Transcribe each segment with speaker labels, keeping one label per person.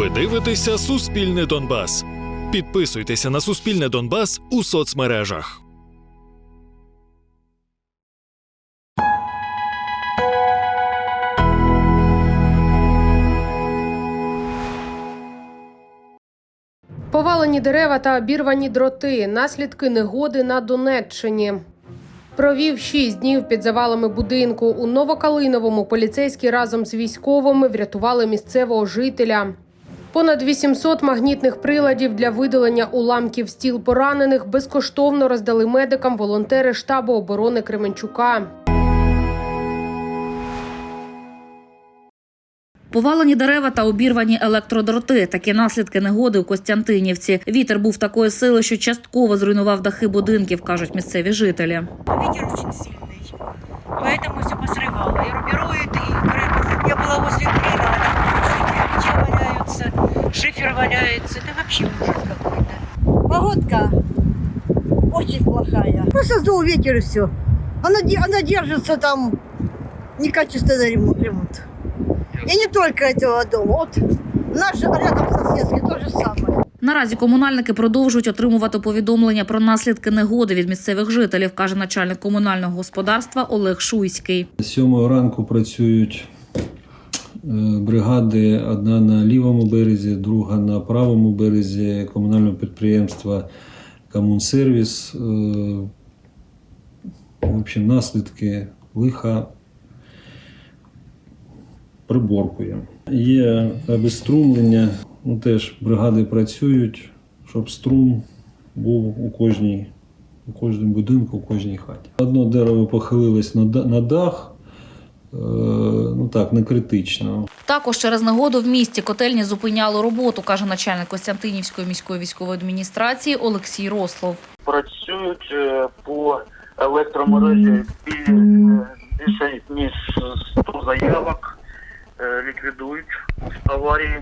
Speaker 1: Ви дивитеся Суспільне Донбас. Підписуйтеся на Суспільне Донбас у соцмережах.
Speaker 2: Повалені дерева та обірвані дроти наслідки негоди на Донеччині. Провів шість днів під завалами будинку у Новокалиновому. Поліцейські разом з військовими врятували місцевого жителя. Понад 800 магнітних приладів для видалення уламків стіл поранених безкоштовно роздали медикам волонтери штабу оборони Кременчука.
Speaker 3: Повалені дерева та обірвані електродроти. Такі наслідки негоди у Костянтинівці. Вітер був такої сили, що частково зруйнував дахи будинків, кажуть місцеві жителі.
Speaker 4: Ветер очень сильный, поэтому все посрывало. И рубирует, и кры- Я была возле крына, а там кирпичи валяются, шифер валяется. Это вообще ужас какой-то.
Speaker 5: Погодка очень плохая. Просто сдул ветер и все. Она, де- она держится там некачественный ремонт. ремонт. И не только этого дома. Вот наш же рядом соседский то же самое.
Speaker 3: Наразі комунальники продовжують отримувати повідомлення про наслідки негоди від місцевих жителів, каже начальник комунального господарства Олег Шуйський.
Speaker 6: З сьомого ранку працюють е, бригади: одна на лівому березі, друга на правому березі комунального підприємства Комунсервіс. Е, В общем, наслідки лиха приборкує. Є обеструмлення, ну, теж бригади працюють, щоб струм був у кожній у кожному будинку, у кожній хаті. Одно дерево похилилось на дах, е, ну так, не критично.
Speaker 3: Також через негоду в місті котельні зупиняли роботу, каже начальник Костянтинівської міської військової адміністрації Олексій Рослов.
Speaker 7: працюють е, по електромережі бі- е, більше ніж 100 заявок, е, ліквідують аварії.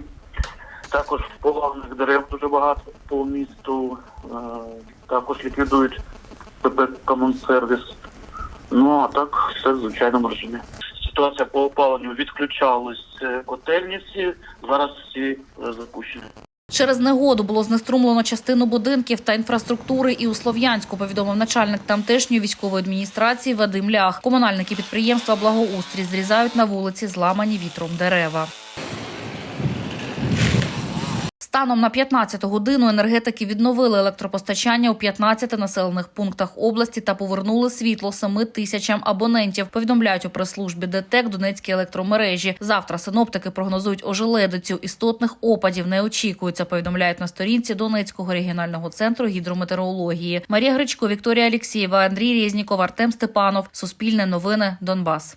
Speaker 7: Також повалених дерев дуже багато по місту. е, Також ліквідують ПП Комунсервіс. Ну а так все в звичайному режимі. Ситуація по опаленню відключались е, котельні всі, зараз всі е, запущені.
Speaker 3: Через негоду було знеструмлено частину будинків та інфраструктури і у Слов'янську, повідомив начальник тамтешньої військової адміністрації Вадим Лях. Комунальники підприємства Благоустрій зрізають на вулиці зламані вітром дерева. Станом на 15 годину енергетики відновили електропостачання у 15 населених пунктах області та повернули світло 7 тисячам абонентів. Повідомляють у прес-службі ДТЕК Донецькій електромережі. Завтра синоптики прогнозують ожеледицю. Істотних опадів не очікується. Повідомляють на сторінці Донецького регіонального центру гідрометеорології. Марія Гречко, Вікторія Алєксєєва, Андрій Резніков, Артем Степанов. Суспільне новини. Донбас.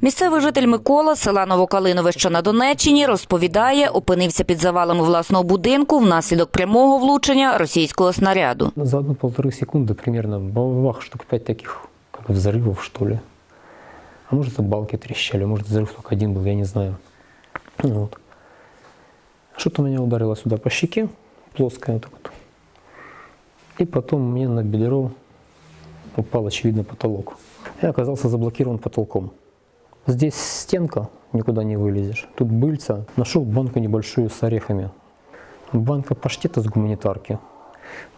Speaker 8: Місцевий житель Микола з села Новокалинове, що на Донеччині, розповідає, опинився під завалами власного будинку внаслідок прямого влучення російського снаряду.
Speaker 9: За одну-полторы секунды примерно бах, штук пять таких как бы взрывов, что ли. А может, это балки трещали, может, взрыв только один был, я не знаю. Ну Вот. Что-то меня ударило сюда по щеке, плоское вот так вот. И потом мне на бедро упал, очевидно, потолок. Я оказался заблокирован потолком. Здесь стенка, никуда не вылезешь. Тут быльца. Нашел банку небольшую с орехами. Банка паштета с гуманитарки.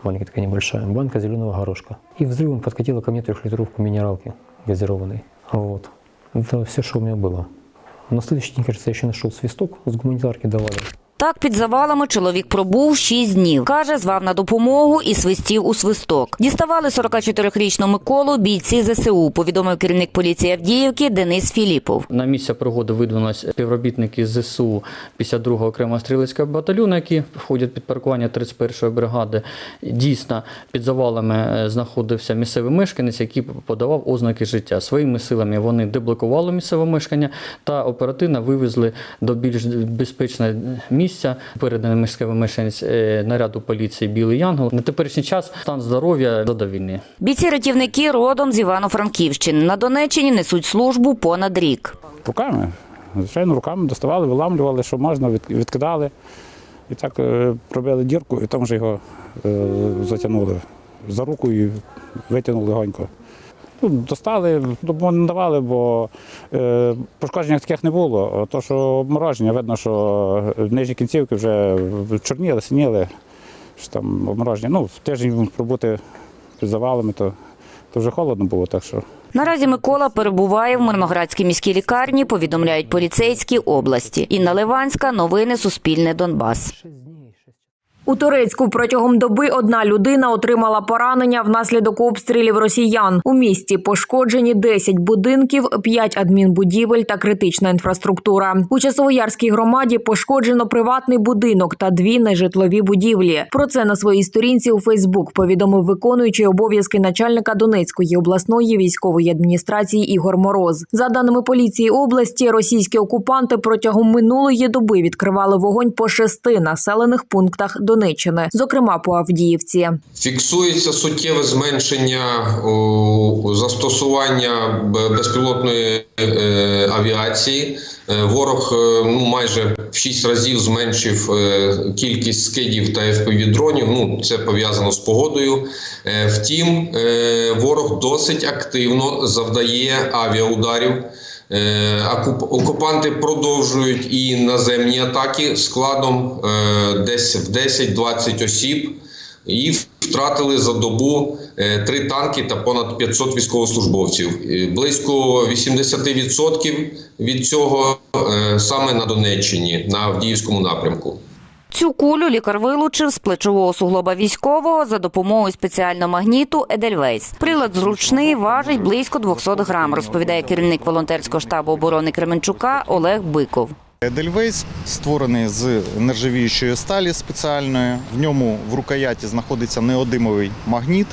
Speaker 9: Маленькая такая небольшая. Банка зеленого горошка. И взрывом подкатила ко мне трехлитровку минералки газированной. Вот. Это все, что у меня было. На следующий день, кажется, я еще нашел свисток с гуманитарки давали.
Speaker 8: Так під завалами чоловік пробув 6 днів. Каже, звав на допомогу і свистів у свисток. Діставали 44-річну Миколу бійці ЗСУ, повідомив керівник поліції Авдіївки Денис Філіпов.
Speaker 10: На місце пригоди видвинулись співробітники ЗСУ 52-го окремого стрілецького батальйону, які входять під паркування 31-ї бригади. Дійсно, під завалами е, знаходився місцевий мешканець, який подавав ознаки життя. Своїми силами вони деблокували місцеве мешкання та оперативно вивезли до більш безпечного місця. Переданий місцевий мешканець е, наряду поліції Білий Янгол. На теперішній час стан здоров'я задовільний.
Speaker 8: Бійці-рятівники родом з Івано-Франківщини. На Донеччині несуть службу понад рік.
Speaker 11: Руками. Звичайно, руками доставали, виламлювали, що можна, від- відкидали. І так е, пробили дірку, і там вже його е, затягнули за руку і витягнули легонько. Ну, достали, не давали, бо е, пошкоджень таких не було. То, що обмороження, видно, що нижні кінцівки вже чорніли, синіли, що там обмороження. Ну, в тиждень пробути під завалами, то, то вже холодно було, так що.
Speaker 8: Наразі Микола перебуває в Мирноградській міській лікарні, повідомляють поліцейські області. Інна Ливанська, новини Суспільне Донбас.
Speaker 12: У Турецьку протягом доби одна людина отримала поранення внаслідок обстрілів росіян. У місті пошкоджені 10 будинків, 5 адмінбудівель та критична інфраструктура. У Часовоярській громаді пошкоджено приватний будинок та дві нежитлові будівлі. Про це на своїй сторінці у Фейсбук повідомив виконуючий обов'язки начальника Донецької обласної військової адміністрації Ігор Мороз. За даними поліції області, російські окупанти протягом минулої доби відкривали вогонь по шести населених пунктах Донеччини, зокрема по Авдіївці.
Speaker 13: Фіксується суттєве зменшення застосування безпілотної е, авіації. Е, Ворог е, ну, майже в 6 разів зменшив е, кількість скидів та FPV-дронів. Ну, це пов'язано з погодою. Е, Втім, е, ворог досить активно завдає авіаударів. Е, Окупанти продовжують і наземні атаки складом е, десь в 10-20 осіб і втратили за добу е, три танки та понад 500 військовослужбовців. Близько 80% від цього саме на Донеччині, на Авдіївському напрямку.
Speaker 8: Цю кулю лікар вилучив з плечового суглоба військового за допомогою спеціального магніту Едельвейс. Прилад зручний, важить близько 200 грам, розповідає керівник волонтерського штабу оборони Кременчука Олег Биков.
Speaker 14: Едельвейс створений з нержавіючої сталі спеціальної. В ньому в рукояті знаходиться неодимовий магніт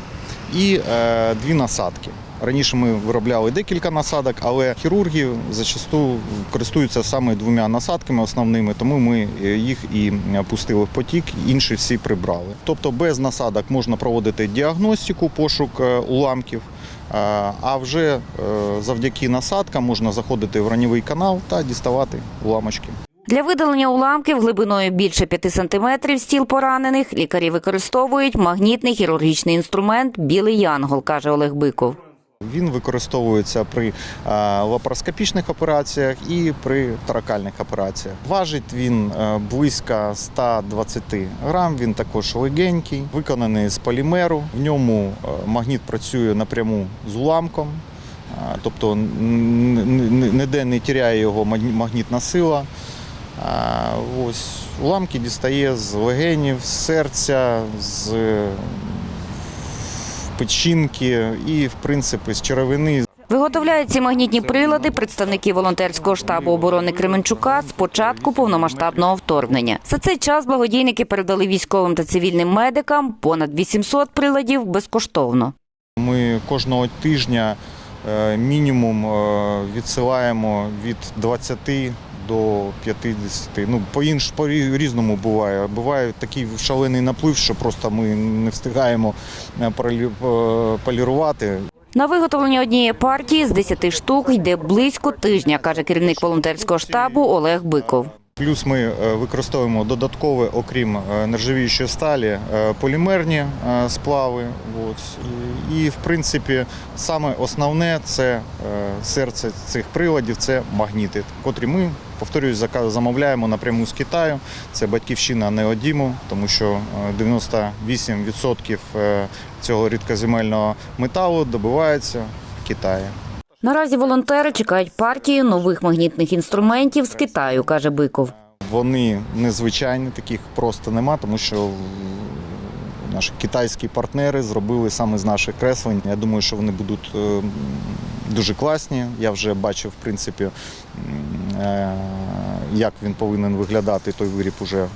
Speaker 14: і е, дві насадки. Раніше ми виробляли декілька насадок, але хірурги зачасту користуються саме двома насадками основними, тому ми е, їх і пустили в потік, інші всі прибрали. Тобто без насадок можна проводити діагностику, пошук е, уламків. е, А вже е, завдяки насадкам можна заходити в ранньовий канал та діставати уламочки.
Speaker 8: Для видалення уламків глибиною більше 5 сантиметрів з тіл поранених лікарі використовують магнітний хірургічний інструмент Білий Янгол, каже Олег Биков.
Speaker 14: Він використовується при е, лапароскопічних операціях і при торакальних операціях. Важить він е, близько 120 грам. Він також легенький, виконаний з полімеру. В ньому е, магніт працює напряму з уламком, тобто ніде не тіряє його магнітна сила. Е, Ось уламки дістає з легенів, з серця, з печінки і, в принципі, з черевини.
Speaker 8: Виготовляють ці магнітні прилади представники волонтерського штабу оборони Кременчука з початку повномасштабного вторгнення. За цей час благодійники передали військовим та цивільним медикам понад 800 приладів безкоштовно.
Speaker 14: Ми кожного тижня е, мінімум е, відсилаємо від 20 до 50. Ну, по інш по різному буває. Буває такий шалений наплив, що просто ми не встигаємо е, е, полірувати.
Speaker 8: На виготовлення однієї партії з 10 штук йде близько тижня, каже керівник волонтерського штабу Олег Биков.
Speaker 14: Плюс ми е, використовуємо додаткове, окрім е, нержавіючої сталі, е, полімерні сплави. І, в принципі, саме основне це серце цих приладів це магніти, котрі ми, повторюсь, замовляємо напряму з Китаю. Це батьківщина Неодіму, тому що е, 98% е, цього рідкоземельного металу добивається в Китаї.
Speaker 8: Наразі волонтери чекають партію нових магнітних інструментів з Китаю, каже Биков.
Speaker 14: Вони незвичайні, таких просто нема, тому що наші китайські партнери зробили саме з наших креслень. Я думаю, що вони будуть е, дуже класні. Я вже бачив, в принципі, е, як він повинен виглядати той виріб уже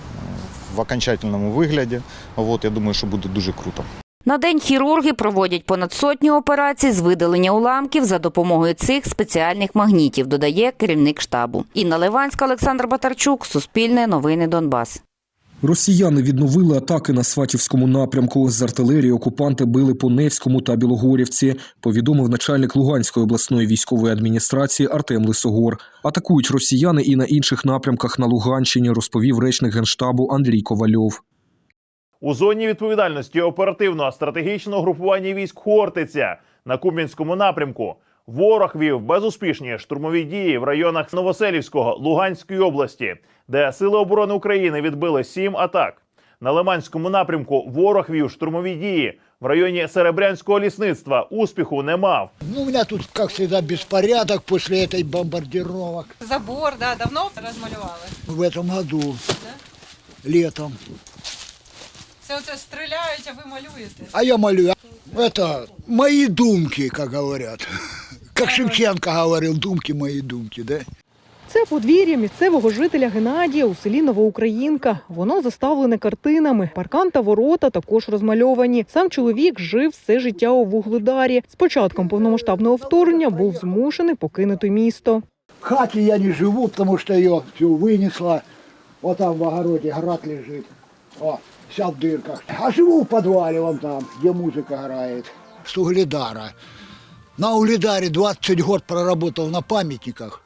Speaker 14: в окончательному вигляді. От я думаю, що буде дуже круто.
Speaker 8: На день хірурги проводять понад сотню операцій з видалення уламків за допомогою цих спеціальних магнітів, додає керівник штабу. Інна Ливанська, Олександр Батарчук, Суспільне новини Донбас.
Speaker 15: Росіяни відновили атаки на Сватівському напрямку. З артилерії окупанти били по Невському та Білогорівці, повідомив начальник Луганської обласної військової адміністрації Артем Лисогор. Атакують росіяни і на інших напрямках на Луганщині, розповів речник генштабу Андрій Ковальов.
Speaker 16: У зоні відповідальності оперативного стратегічного групування військ Хортиця на Куп'янському напрямку. Ворог вів безуспішні штурмові дії в районах Новоселівського Луганської області, де Сили оборони України відбили сім атак. На Лиманському напрямку ворог вів штурмові дії в районі Серебрянського лісництва. Успіху не мав.
Speaker 17: Ну, у меня тут, как всегда, беспорядок после этой бомбардировок.
Speaker 4: Забор, да, давно розмалювали.
Speaker 17: В этом году, летом.
Speaker 4: Це оце стріляють, а ви малюєте.
Speaker 17: А я молю, это мои думки, как говорят. Как Шевченко говорил, думки мои думки, да?
Speaker 18: Це подвір'я місцевого жителя Геннадія у селі Новоукраїнка. Воно заставлене картинами. Паркан та ворота також розмальовані. Сам чоловік жив все життя у Вугледарі. З початком повномасштабного вторгнення був змушений покинути місто.
Speaker 17: В хате я не живу, потому что ее всю вынесла. Вот там в огороде град лежит. О, вся в дырках. А живу в подвале вон там, где музыка играет. С Угледара. На Угледаре 20 год проработал на памятниках.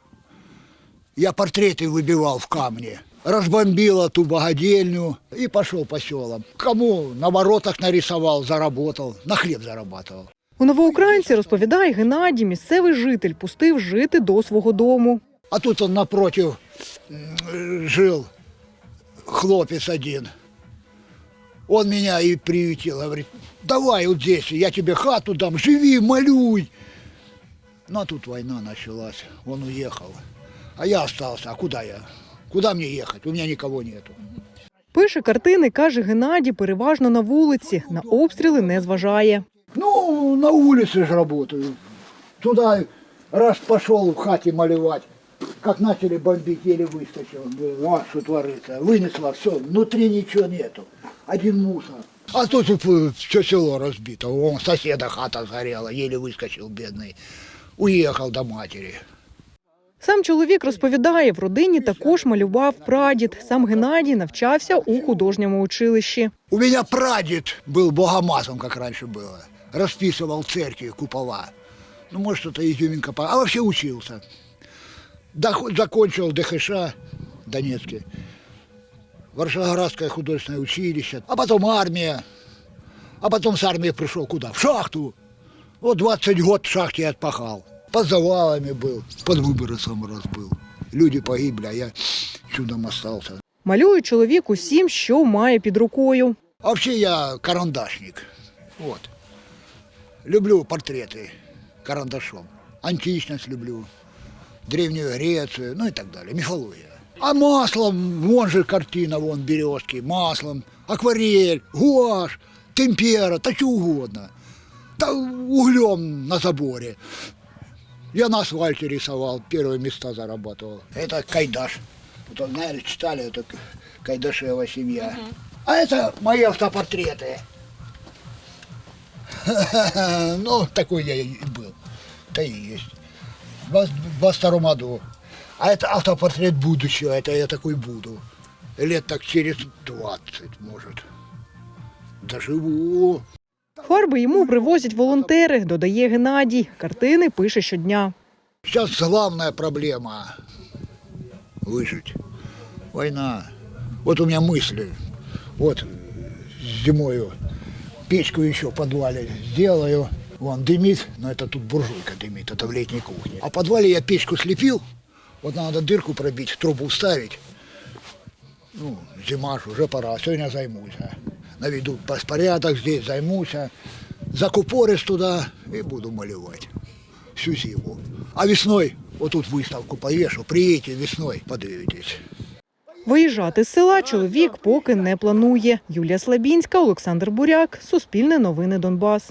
Speaker 17: Я портреты выбивал в камне. Разбомбила ту богадельню и пошел по селам. Кому на воротах нарисовал, заработал, на хлеб зарабатывал.
Speaker 18: У новоукраїнці розповідає Геннадій, місцевий житель пустив жити до свого дому.
Speaker 17: А тут он напротив м, жил хлопец один. Он меня и приютил, говорит, давай вот здесь, я тебе хату дам, живи, молюй. Ну, а тут война началась, он уехал. А я остался, а куда я? Куда мне ехать? У меня никого нету.
Speaker 18: Пише картини, каже Геннадій, переважно на вулиці. На обстріли не зважає.
Speaker 17: Ну, на улице же работаю. Туда раз пошел в хате малевать Как начали бомбить, еле выскочил. Говорю, А, что творится? Вынесла, все, внутри ничего нету. Один мусор. А тут все село разбито. Вон соседа хата сгорела, еле выскочил бедный. Уехал до матери.
Speaker 18: Сам чоловік розповідає, в родині також малював прадід. Сам Геннадій навчався у художньому училищі.
Speaker 17: У меня прадед был богомазом, как раньше было. Расписывал церкви, купола. Ну, может, это изюминка. по- А вообще учился. Дох- Закончил ДХШ Донецке. Варшавоградское художественное училище. А потом армия. А потом с армии пришел куда? В шахту. Вот 20 год в шахте я отпахал. Под завалами был. Под выборосом раз был. Люди погибли, а я чудом остался.
Speaker 18: Малює чоловік усім, що має під рукою.
Speaker 17: А Вообще я карандашник. Вот. Люблю портреты карандашом. Античность люблю, Древнюю Грецию, ну и так далее, мифология. А маслом, вон же картина, вон березки, маслом, акварель, гуашь, темпера, да что угодно. Да углем на заборе. Я на асфальте рисовал, первые места зарабатывал. Это Кайдаш. Вот, наверное, читали, это Кайдашева семья. А это мои автопортреты. Ну, такой я и был. Да и есть. В 22 году. А это автопортрет будущего, это я такой буду. Лет так через 20, может. Доживу.
Speaker 18: Фарби йому привозять волонтери, додає Геннадій. Картини пише щодня.
Speaker 17: Сейчас главная проблема – выжить. Война. Вот у меня мысли. Вот зимою печку еще в подвале сделаю. Вон дымит, но это тут буржуйка дымит, это в летней кухне. А в подвале я печку слепил, вот надо дырку пробить, трубу вставить. Ну, зима ж, уже пора, сегодня займусь. а. Наведу беспорядок здесь, займусь. а. Закупорюсь туда и буду малевать всю зиму. А весной, вот тут выставку повешу, приедете весной, подивитесь.
Speaker 18: Виїжджати з села чоловік поки не планує. Юлія Слабінська, Олександр Буряк, Суспільне новини Донбас.